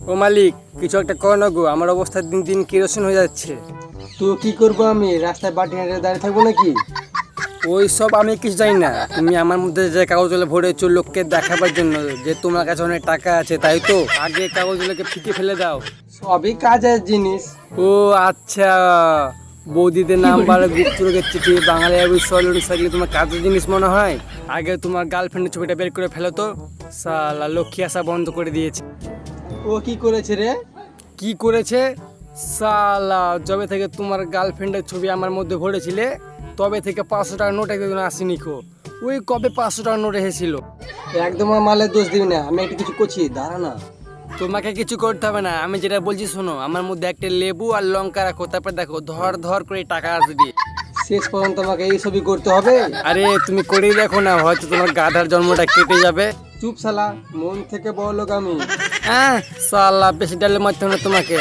ও মালিক কিছু একটা কর না গো আমার অবস্থা দিন দিন কেরোসিন হয়ে যাচ্ছে। তো কি করব আমি? রাস্তায় বাটি হাঁটে দাঁড়িয়ে থাকব নাকি? ওই সব আমি কিছু জানি না। তুমি আমার মধ্যে যে কাগজগুলো ভরেছো লোককে দেখাবার জন্য যে তোমার কাছে অনেক টাকা আছে তাই তো? আগে কাগজগুলোকে ফিকে ফেলে দাও। সবই কাজের জিনিস। ও আচ্ছা। বৌদিদের নাম্বার গুপ্ত রোগের চিঠি বাঙালি সলিড থাকলে তোমার কাজের জিনিস মনে হয়? আগে তোমার গার্লফ্রেন্ডের ছবিটা বের করে ফেলো তো। সালা লক্ষ্মী আসা বন্ধ করে দিয়েছে। ও কি করেছে রে? কি করেছে? সালা যবে থেকে তোমার গার্লফ্রেন্ডের ছবি আমার মধ্যে ভরেছিলে তবে থেকে পাঁচশো টাকা নোট একদিন আসেনি খো ওই কবে পাঁচশো টাকা নোট এসেছিল? একদম আমার মালের দোষ দিবি না আমি একটু কিছু করছি দাঁড়া না। তোমাকে কিছু করতে হবে না আমি যেটা বলছি শোনো আমার মধ্যে একটা লেবু আর লঙ্কা রাখো তারপর দেখো ধর ধর করে টাকা আসবে। শেষ পর্যন্ত আমাকে এই ছবি করতে হবে? আরে তুমি করেই দেখো না হয়তো তোমার গাধার জন্মটা কেটে যাবে। চুপ সালা মন থেকে বলো আমি হ্যাঁ সালা বেশি ডালে মারতে হবে তোমাকে।